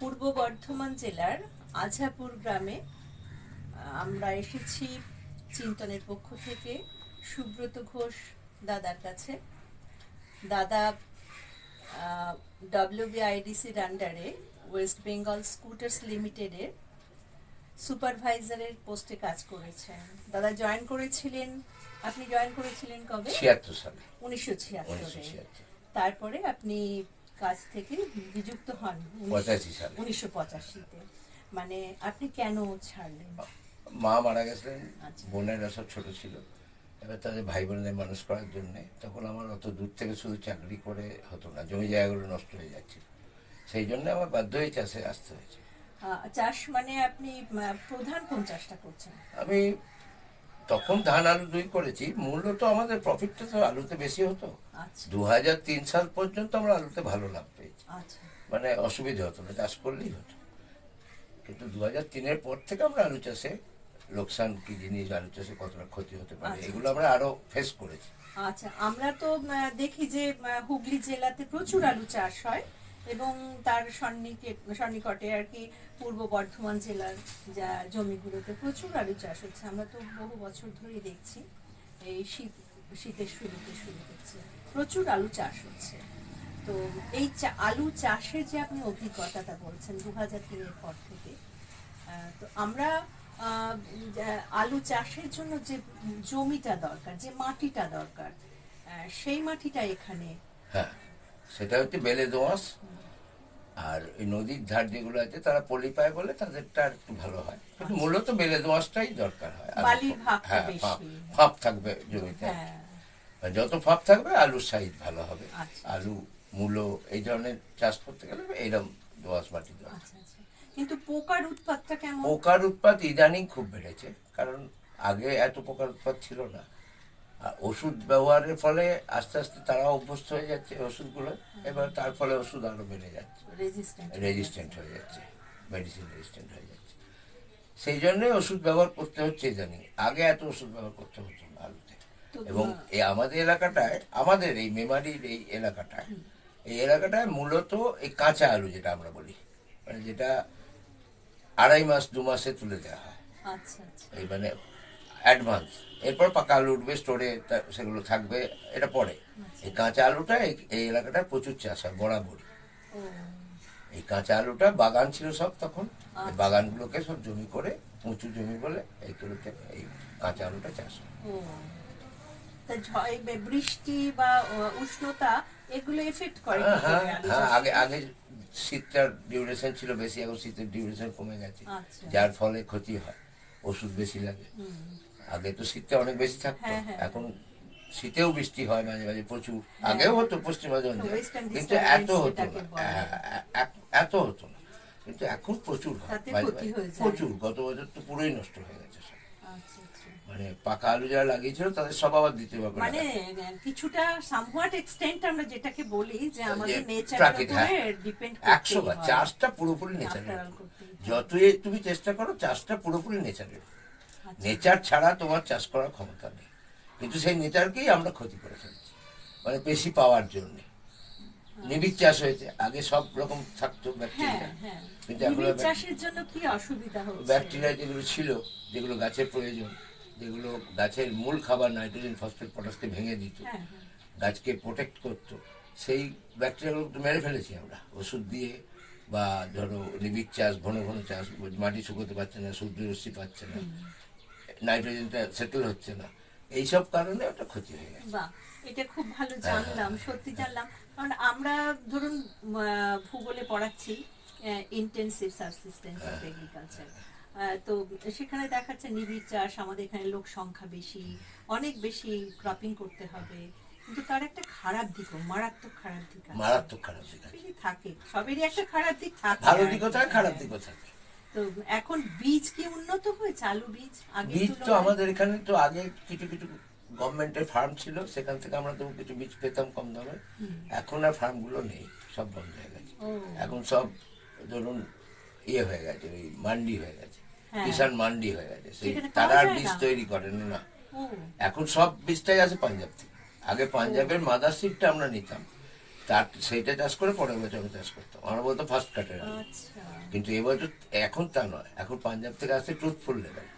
পূর্ব বর্ধমান জেলার আঝাপুর গ্রামে আমরা এসেছি চিন্তনের পক্ষ থেকে সুব্রত ঘোষ দাদার কাছে। দাদা ডব্লিউবিআইডিসির আন্ডারে ওয়েস্ট বেঙ্গল স্কুটার্স লিমিটেডের সুপারভাইজারের পোস্টে কাজ করেছেন। দাদা জয়েন করেছিলেন আপনি জয়েন করেছিলেন কবে? ছিয়াত্তর সালে। উনিশশো ছিয়াত্তর। তারপরে আপনি কাজ থেকে বিযুক্ত হন পঁচাশি সালে। উনিশশো পঁচাশিতে। মানে আপনি কেন ছাড়লেন? মা মারা গেছিলেন আচ্ছা। বোনেরা সব ছোট ছিল। এবার তাদের ভাই বোনদের মানুষ করার জন্য তখন আমার অত দূর থেকে শুধু চাকরি করে হতো না জমি জায়গাগুলো নষ্ট হয়ে যাচ্ছিল। সেই জন্য আমার বাধ্য হয়ে চাষে আসতে হয়েছে। চাষ মানে আপনি প্রধান কোন চাষটা করছেন? আমি তখন ধান আলু দুই করেছি মূল্য তো আমাদের প্রফিটটা তো আলুতে বেশি হতো। আচ্ছা। দু হাজার তিন সাল পর্যন্ত আমরা আলুতে ভালো লাভ পেয়েছি। আচ্ছা। মানে অসুবিধা হতো না চাষ করলেই হতো। কিন্তু দু হাজার তিনের পর থেকে আমরা আলু চাষে লোকসান কি জিনিস আলু চাষে কতটা ক্ষতি হতে পারে আচ্ছা। এগুলো আমরা আরও ফেস করেছি। আচ্ছা আমরা তো দেখি যে হুগলি জেলাতে প্রচুর আলু চাষ হয়। এবং তার সন্নিকে, সন্নিকটে আর কি পূর্ব বর্ধমান জেলার যা জমিগুলোতে প্রচুর আলু চাষ হচ্ছে। আমরা তো বহু বছর ধরেই দেখছি এই শীত, শীতের শুরুতে শুরু হচ্ছে। প্রচুর আলু চাষ হচ্ছে। তো এই আলু চাষের যে আপনি অভিজ্ঞতাটা বলছেন দু হাজার তিনের পর থেকে তো আমরা আলু চাষের জন্য যে জমিটা দরকার, যে মাটিটা দরকার সেই মাটিটা এখানে হ্যাঁ সেটা হচ্ছে বেলে দোঁয়াশ আর নদীর ধার যেগুলো আছে তারা পলি পায় বলে তাদেরটা আর একটু ভালো হয়। কিন্তু মূলত বেলে দোঁয়াশটাই দরকার হয়। হ্যাঁ। ফাঁপ- থাকবে জমিতে। হ্যাঁ। যত ফাঁপ থাকবে আলুর সাইজ ভালো হবে। আচ্ছা। আলু মূলো এই ধরনের চাষ করতে গেলে এইরকম দোঁয়াশ মাটি দরকার। আচ্ছা আচ্ছা। কিন্তু পোকার উৎপাতটা কেমন? পোকার উৎপাত ইদানিং খুব বেড়েছে। কারণ আগে এত পোকার উৎপাত ছিল না। ওষুধ ব্যবহারের ফলে আস্তে আস্তে তারা অভ্যস্ত হয়ে যাচ্ছে ওষুধগুলো। এবার তার ফলে ওষুধ আরও বেড়ে যাচ্ছে। রেজিস্ট্যান্ট হয়ে যাচ্ছে। মেডিসিন রেজিস্ট্যান্ট হয়ে যাচ্ছে। সেই জন্যই ওষুধ ব্যবহার করতে হচ্ছে ইদানিং। আগে এত ওষুধ ব্যবহার করতে হতো না আলুতে এবং এই আমাদের এলাকাটায় আমাদের এই মেমারির এই এলাকাটায় এই এলাকাটায় মূলত এই কাঁচা আলু যেটা আমরা বলি মানে যেটা আড়াই মাস দু মাসে তুলে দেওয়া হয়। আচ্ছা আচ্ছা। এই মানে অ্যাডভান্স। এরপর পাকা আলু উঠবে স্টোরে সেগুলো থাকবে এটা পরে। এই কাঁচা আলুটা এই- এলাকাটায় প্রচুর চাষ হয় বরাবরই। এই কাঁচা আলুটা বাগান ছিল সব তখন। আচ্ছা। বাগানগুলোকে সব জমি করে উঁচু জমি বলে এইগুলোতে এই কাঁচা আলুটা চাষ হয়। বৃষ্টি বা উষ্ণতা এগুলো এফেক্ট করে হ্যাঁ হ্যাঁ আগে আগে শীতটার ডিউরেশন ছিল বেশি এখন শীতের ডিউরেশন কমে গেছে। আচ্ছা। যার ফলে ক্ষতি হয় ওষুধ বেশি লাগে। আগে তো শীতটা অনেক বেশি থাকতো হ্যাঁ, হ্যাঁ। এখন শীতেও বৃষ্টি হয় মাঝে মাঝে প্রচুর আগেও হতো Western কিন্তু এত হতো। হ্যাঁ, এত হতো না কিন্তু এখন প্রচুর হয়। হয়ে। প্রচুর গত বছর তো পুরোই নষ্ট হয়ে গেছে সব আচ্ছা আচ্ছা মানে পাকা আলু যারা লাগিয়েছিল তাদের সব আবার দিতে পারবে মানে কিছুটা সামহাট এক্সটেন্ট আমরা যেটাকে বলি যে আমাদের নেচারের উপরে হ্যাঁ। ডিপেন্ড চাষটা পুরোপুরি নেচারের হয়। যতই তুমি চেষ্টা করো চাষটা পুরোপুরি নেচারের। নেচার ছাড়া তোমার চাষ করার ক্ষমতা নেই। কিন্তু সেই নেচারকেই আমরা ক্ষতি করে ফেলছি। মানে বেশি পাওয়ার জন্যে। নিবিড় চাষ হয়েছে। আগে সব রকম থাকতো ব্যাকটেরিয়া হ্যাঁ কিন্তু এখন চাষের জন্য কি অসুবিধা হচ্ছে? ব্যাকটেরিয়া যেগুলো ছিল যেগুলো গাছের প্রয়োজন যেগুলো গাছের মূল খাবার নাইট্রোজেন ফসফেট পটাশকে ভেঙে দিত হ্যাঁ হ্যাঁ। গাছকে প্রোটেক্ট করতো সেই ব্যাকটেরিয়াগুলো তো মেরে ফেলেছি আমরা। ওষুধ দিয়ে বা ধরো নিবিড় চাষ ঘন ঘন চাষ মাটি শুকোতে পারছে না সূর্যরশ্মি পাচ্ছে না। নাইট্রোজেনটা সেটেল হচ্ছে না। এইসব কারণে ওটা ক্ষতি হয়ে গেছে। এটা খুব ভালো হ্যাঁ, জানলাম সত্যি জানলাম। কারণ আমরা ধরুন ভূগোলে পড়াচ্ছি ইন্টেন্সিভ সাবসিস্টেন্স অফ এগ্রিকালচার তো সেখানে দেখাচ্ছে নিবিড় চাষ আমাদের এখানে লোক সংখ্যা বেশি অনেক বেশি ক্রপিং করতে হবে। কিন্তু তার একটা খারাপ দিকও মারাত্মক খারাপ দিক মারাত্মক খারাপ দিক থাকে সবেরই একটা খারাপ দিক থাকে ভালো দিকও থাকে খারাপ দিকও থাকে। তো এখন বীজ কি উন্নত হয়েছে? আলু বীজ আগে বীজ তো আমাদের এখানে তো আগে কিছু কিছু গভর্নমেন্টের ফার্ম ছিল সেখান থেকে আমরা তো কিছু বীজ পেতাম কম দামে। এখন আর ফার্মগুলো নেই সব বন্ধ হয়ে গেছে। এখন সব ধরুন ইয়ে হয়ে গেছে ওই মান্ডি হয়ে গেছে হ্যাঁ। কিষান মান্ডি হয়ে গেছে। সেই তারা আর বীজ তৈরি করেন না এখন সব বীজটাই আছে পাঞ্জাব থেকে। আগে পাঞ্জাবের মাদারশিপটা আমরা নিতাম। তার সেইটা চাষ করে পরের বছর আমি চাষ করতাম। আমরা বলতাম ফার্স্ট কাটের আলু। আচ্ছা। কিন্তু এবছর এখন তা নয়। এখন পাঞ্জাব থেকে আসছে ট্রুথফুল লেভেল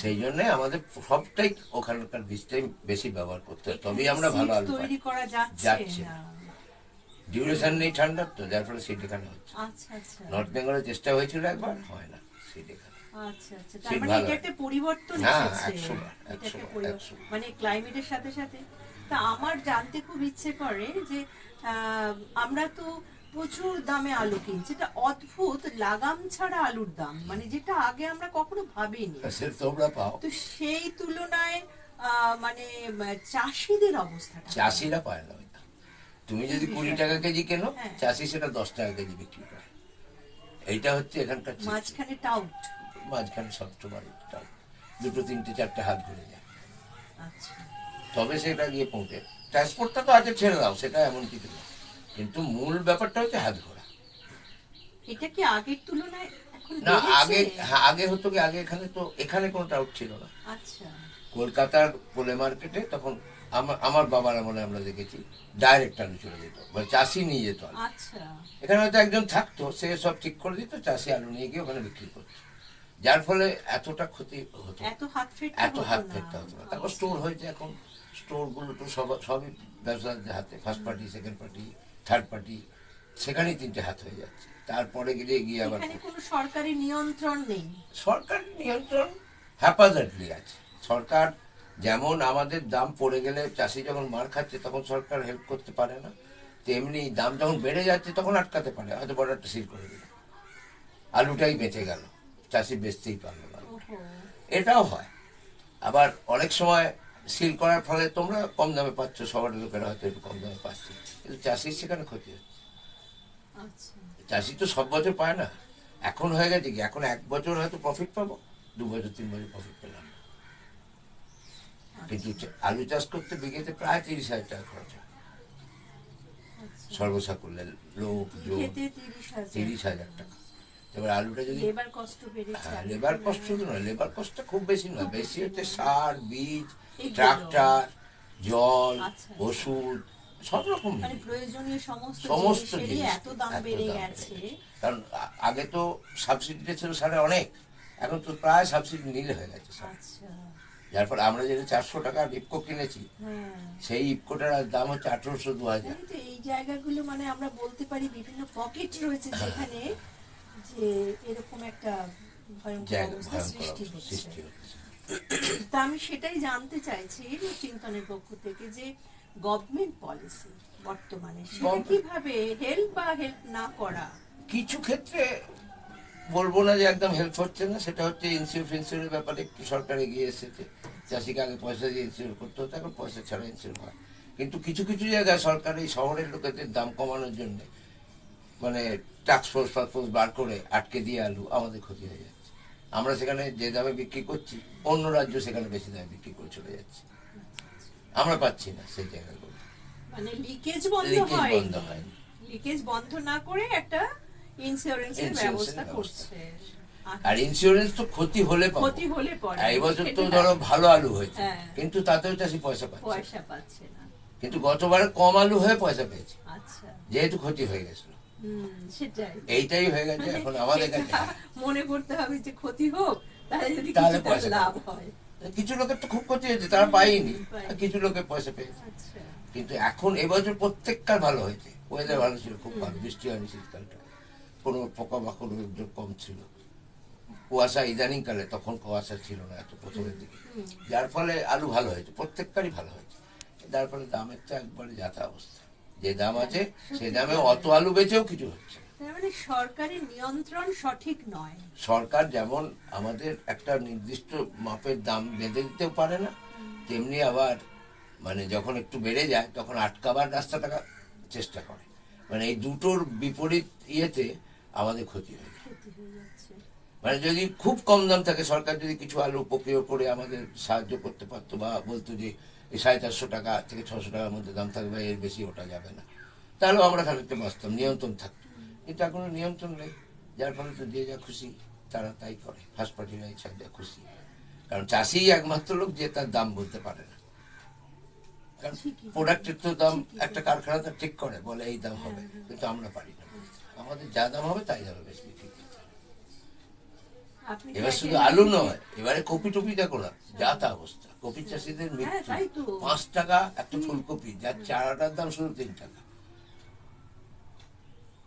সেই জন্য আমাদের সবটাই ওখানকার বীজটাই বেশি ব্যবহার করতে হয়। তবেই আমরা ভালো আলু পাই। যাচ্ছে। ডিউরেশন নেই ঠান্ডার তো যার ফলে সেটা এখানে হচ্ছে। আচ্ছা আচ্ছা। নর্থ বেঙ্গলের চেষ্টা হয়েছিল একবার হয় না সেটা এখানে আচ্ছা। আচ্ছা পরিবর্তন হ্যাঁ, একশো বার, একশো বার, একশো মানে ক্লাইমেটের সাথে সাথে তা আমার জানতে খুব ইচ্ছে করে যে আমরা তো প্রচুর দামে আলু কিনছি। এটা অদ্ভুত লাগাম ছাড়া আলুর দাম। মানে যেটা আগে আমরা কখনো ভাবিনি। সে তোমরা পাও। তো সেই তুলনায় মানে চাষিদের অবস্থা চাষিরা পায় না তুমি যদি কুড়ি টাকা কেজি কেনো হ্যাঁ। চাষি সেটা দশ টাকা কেজি বিক্রি করে। এইটা হচ্ছে এখানকার মাঝখানে টাউট। মাঝখানে সবচেয়ে বাড়ি দুটো তিনটে চারটে হাত ঘুরে যায়। আচ্ছা। তবে সেটা গিয়ে পৌঁছে ট্রান্সপোর্টটা তো আগে ছেড়ে দাও সেটা এমন কিছু না। কিন্তু মূল ব্যাপারটা হচ্ছে হাত ঘোরা এটা কি আগের তুলনায় না আগে হ্যাঁ আগে হতো কি আগে এখানে তো এখানে কোনো ডাউট ছিল না। আচ্ছা। কলকাতার পোলে মার্কেটে তখন আমার আমার বাবার আমলে আমরা দেখেছি ডাইরেক্ট আলু চলে যেত মানে চাষি নিয়ে যেত আচ্ছা। এখানে হয়তো একজন থাকতো সে সব ঠিক করে দিত চাষি আলু নিয়ে গিয়ে ওখানে বিক্রি করতো। যার ফলে এতটা ক্ষতি হতো এত হাত ফেটে এত হাত ফেরতে হতো না। তারপর স্টোর হয়েছে এখন। স্টোরগুলো তো সব সবই ব্যবসাদের হাতে first party second party third party সেখানেই তিনটে হাত হয়ে যাচ্ছে। তারপরে গিয়ে গিয়ে আবার কোনো সরকারি নিয়ন্ত্রণ নেই? সরকার নিয়ন্ত্রণ হ্যাপাজার্টলি আছে। সরকার যেমন আমাদের দাম পড়ে গেলে চাষি যখন মার খাচ্ছে তখন সরকার হেল্প করতে পারে না। তেমনি দাম যখন বেড়ে যাচ্ছে তখন আটকাতে পারে। হয়তো বর্ডারটা সিল করে দিল। আলুটাই বেঁচে গেল। চাষি বেচতেই পারল না। এটাও হয়। আবার অনেক সময় সিল করার ফলে তোমরা কম দামে পাচ্ছ সবার লোকেরা হয়তো একটু কম দামে পাচ্ছে। কিন্তু চাষির সেখানে ক্ষতি হচ্ছে। আচ্ছা। চাষি তো সব বছর পায় না। এখন হয়ে গেছে কি? এখন এক বছর হয়তো প্রফিট পাবো দু বছর তিন বছর প্রফিট পেলাম। না। কিন্তু আলু চাষ করতে বিঘেতে প্রায় তিরিশ হাজার টাকা খরচ হয়। আচ্ছা। সর্বসাকুল্যে লোক যোগ তিরিশ হাজার টাকা। এবার আলুটা যদি লেবার কষ্ট বেড়েছে হ্যাঁ লেবার কষ্ট তো নয় লেবার কষ্ট খুব বেশি নয়। বেশি হচ্ছে সার বীজ ট্রাক্টর জল আচ্ছা। ওষুধ সব রকম মানে সমস্ত। কারণ আগে তো সাবসিডিটা ছিল সারে অনেক। এখন তো প্রায় সাবসিডি নিলে হয়ে গেছে আচ্ছা। যার ফলে আমরা যেটা চারশো টাকা ইপকো কিনেছি হ্যাঁ। সেই ইপকোটার দাম হচ্ছে আঠারোশো দু হাজার তো এই জায়গাগুলো মানে আমরা বলতে পারি বিভিন্ন পকেট রয়েছে। যেখানে যে এরকম একটা ভয়ঙ্কর অবস্থা সৃষ্টি হচ্ছে। তা আমি সেটাই জানতে চাইছি চিন্তনের পক্ষ থেকে যে গভর্নমেন্ট পলিসি বর্তমানে সেটা কীভাবে হেল্প বা হেল্প না করা? কিছু ক্ষেত্রে বলব না যে একদম হেল্প হচ্ছে না সেটা হচ্ছে ইন্স্যুর ফিন্স্যুরের ব্যাপারে একটু সরকার এগিয়ে এসেছে। চাষিকে আগে পয়সা দিয়ে ইন্স্যুর করতে হতো এখন পয়সা ছাড়া ইন্স্যুর হয়। কিন্তু কিছু কিছু জায়গায় সরকার এই শহরের লোকেদের দাম কমানোর জন্য মানে ট্যাক্স ফোর্স ফোর্স বার করে আটকে দিয়ে আলু আমাদের ক্ষতি হয়ে যাচ্ছে। আমরা সেখানে যে দামে বিক্রি করছি অন্য রাজ্য সেখানে বেশি দামে বিক্রি করে চলে যাচ্ছে। আমরা পাচ্ছি না সেই জায়গাগুলো। মানে লিকেজ বন্ধ হয় বন্ধ। লিকেজ বন্ধ না করে একটা ইন্স্যুরেন্সের ব্যবস্থা। করছে। আর ইন্স্যুরেন্স তো ক্ষতি হলে ক্ষতি হলে এই বছর তো ধরো ভালো আলু হয়েছে। হ্যাঁ। কিন্তু তাতেও চাষি পয়সা পাচ্ছে পয়সা পাচ্ছে না। কিন্তু গতবার কম আলু হয়ে পয়সা পেয়েছে। আচ্ছা। যেহেতু ক্ষতি হয়ে গেছিল। এইটাই হয়ে গেছে এখন আমাদের কাছে। মনে করতে হবে যে ক্ষতি হোক তাহলে যদি লাভ হয়। কিছু লোকের তো খুব ক্ষতি হয়েছে তারা পায়নি। কিছু লোকের পয়সা পেয়েছে। আচ্ছা। কিন্তু এখন এবছর প্রত্যেককার ভালো হয়েছে। ওয়েদার ভালো ছিল খুব ভালো। বৃষ্টি হয়নি শীতকালটা। কোনো পোকা মাকড় উদ্যোগ কম ছিল। কুয়াশা ইদানিং কালে তখন কুয়াশা ছিল না এত প্রথমের দিকে। যার ফলে আলু ভালো হয়েছে প্রত্যেককারই ভালো হয়েছে। যার ফলে দামের তো একবারে যাতা অবস্থা। যে দাম আছে সেই দামে অত আলু বেচেও কিছু হচ্ছে। মানে সরকারি নিয়ন্ত্রণ সঠিক নয়। সরকার যেমন আমাদের একটা নির্দিষ্ট মাপের দাম বেঁধে দিতেও পারে না তেমনি আবার মানে যখন একটু বেড়ে যায় তখন আটকাবার রাস্তা রাস্তাটা চেষ্টা করে। মানে এই দুটোর বিপরীত ইয়েতে আমাদের ক্ষতি হয়ে যায়। মানে যদি খুব কম দাম থাকে সরকার যদি কিছু আলু প্রক্রিয়া করে আমাদের সাহায্য করতে পারতো বা বলতো যে এই সাড়ে চারশো টাকা থেকে ছশো টাকার মধ্যে দাম থাকবে এর বেশি ওটা যাবে না। তাহলেও আমরা খানিকটা বাঁচতাম নিয়ন্ত্রণ থাকতো। কিন্তু এখন নিয়ন্ত্রণ নেই যার ফলে তো যে যা খুশি তারা তাই করে ফার্স্ট পার্টিরা ইচ্ছা যা খুশি। কারণ চাষিই একমাত্র লোক যে তার দাম বলতে পারে না। কারণ প্রোডাক্টের তো দাম একটা কারখানা তো ঠিক করে বলে এই দাম হবে কিন্তু আমরা পারি না। আমাদের যা দাম হবে তাই দামে বেশি বিক্রি করতে হবে। আপনি তো এবার শুধু আলু নয় এবারে কপি টপি দেখো না যা তা অবস্থা। কপি চাষিদের হ্যাঁ, মৃত্যু। পাঁচ টাকা একটা ফুলকপি যার চারাটার দাম শুধু তিন টাকা।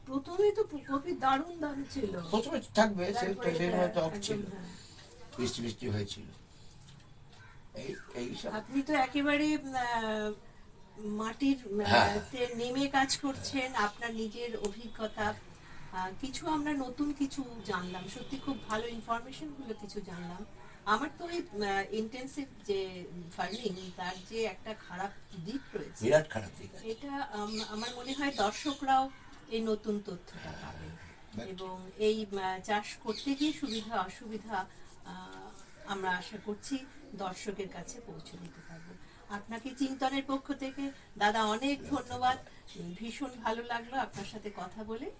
প্রথমে তো কপির দারুণ দাম ছিল। প্রথমে থাকবে সেটা সেই হ্যাঁ, মতো অফ ছিল। হ্যাঁ। বৃষ্টি বৃষ্টি হয়েছিল। এই এই সব আপনি তো একেবারে আহ, মাটির আহ। তে নেমে কাজ করছেন আপনার নিজের অভিজ্ঞতা। কিছু আমরা নতুন কিছু জানলাম। সত্যি খুব ভালো ইনফরমেশনগুলো কিছু জানলাম। আমার তো ওই ইন্টেন্সিভ যে ফার্মিং তার যে একটা খারাপ দিক রয়েছে বিরাট খারাপ দিক। এটা আমার মনে হয় দর্শকরাও এই নতুন তথ্যটা পাবে। এবং এই চাষ করতে গিয়ে সুবিধা অসুবিধা আহ, আমরা আশা করছি দর্শকের কাছে পৌঁছে দিতে পারব। আপনাকে চিন্তনের পক্ষ থেকে দাদা অনেক ধন্যবাদ। ভীষণ ভালো লাগল আপনার সাথে কথা বলে।